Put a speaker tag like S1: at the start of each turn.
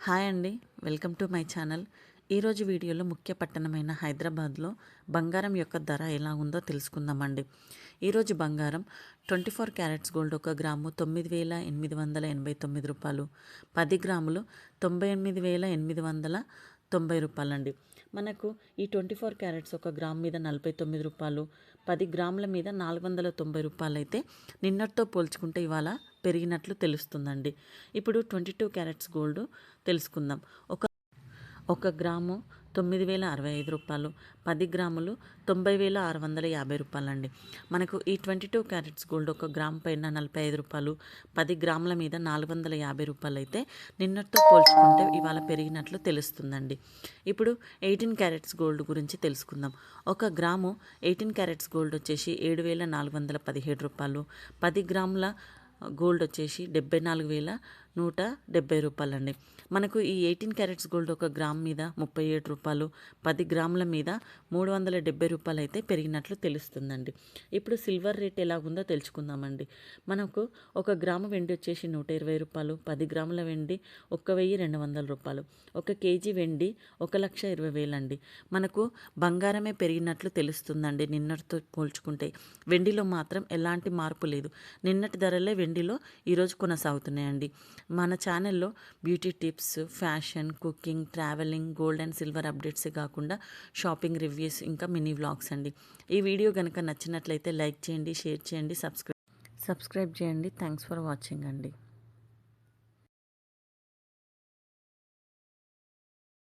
S1: Hi అండి. Welcome to my channel. ఈరోజు వీడియోలో ముఖ్య పట్టణమైన హైదరాబాద్లో బంగారం యొక్క ధర ఎలా ఉందో తెలుసుకుందామండి. ఈరోజు బంగారం ట్వంటీ ఫోర్ క్యారెట్స్ గోల్డ్ ఒక గ్రాము తొమ్మిది వేల ఎనిమిది వందల ఎనభై తొమ్మిది రూపాయలు. పది గ్రాములు తొంభై ఎనిమిది వేల ఎనిమిది వందల తొంభై రూపాయలండి. మనకు ఈ ట్వంటీ ఫోర్ క్యారెట్స్ ఒక గ్రామ్ మీద నలభై తొమ్మిది రూపాయలు. పది గ్రాముల మీద నాలుగు వందల తొంభై రూపాయలు అయితే నిన్నటితో పోల్చుకుంటే ఇవాళ పెరిగినట్లు తెలుస్తుందండి. ఇప్పుడు ట్వంటీ టూ క్యారెట్స్ గోల్డ్ తెలుసుకుందాం. ఒక ఒక గ్రాము తొమ్మిది వేల అరవై ఐదు రూపాయలు పది గ్రాములు తొంభై వేల ఆరు వందల యాభై రూపాయలండి. మనకు ఈ ట్వంటీ టూ క్యారెట్స్ గోల్డ్ ఒక గ్రామ్ పైన నలభై ఐదు రూపాయలు పది గ్రాముల మీద నాలుగు వందల యాభై రూపాయలు అయితే నిన్నటితో పోల్చుకుంటే ఇవాళ పెరిగినట్లు తెలుస్తుందండి. ఇప్పుడు ఎయిటీన్ క్యారెట్స్ గోల్డ్ గురించి తెలుసుకుందాం. ఒక గ్రాము ఎయిటీన్ క్యారెట్స్ గోల్డ్ వచ్చేసి ఏడు వేల నాలుగు వందల పదిహేడు రూపాయలు పది గ్రాముల గోల్డ్ వచ్చేసి డెబ్బై నాలుగు వేల నూట డెబ్బై రూపాయలండి. మనకు ఈ ఎయిటీన్ క్యారెట్స్ గోల్డ్ ఒక గ్రామ్ మీద ముప్పై ఏడు రూపాయలు పది గ్రాముల మీద మూడు వందల డెబ్బై రూపాయలు అయితే పెరిగినట్లు తెలుస్తుందండి. ఇప్పుడు సిల్వర్ రేట్ ఎలా ఉందో తెలుసుకుందామండి. మనకు ఒక గ్రాము వెండి వచ్చేసి నూట ఇరవై రూపాయలు పది గ్రాముల వెండి ఒక్క వెయ్యి రెండు వందల రూపాయలు ఒక కేజీ వెండి ఒక లక్ష ఇరవై వేలండి. మనకు బంగారమే పెరిగినట్లు తెలుస్తుందండి నిన్నటితో పోల్చుకుంటే. వెండిలో మాత్రం ఎలాంటి మార్పు లేదు. నిన్నటి ధరలే వెండిలో ఈరోజు కొనసాగుతున్నాయండి. మన ఛానల్లో beauty tips fashion cooking travelling gold and silver అప్డేట్సే కాకుండా షాపింగ్ రివ్యూస్ ఇంకా మినీ వ్లాగ్స్ అండి. ఈ వీడియో కనుక నచ్చినట్లయితే లైక్ చేయండి షేర్ చేయండి సబ్స్క్రైబ్ సబ్స్క్రైబ్ చేయండి. థ్యాంక్స్ ఫర్ వాచింగ్ అండి.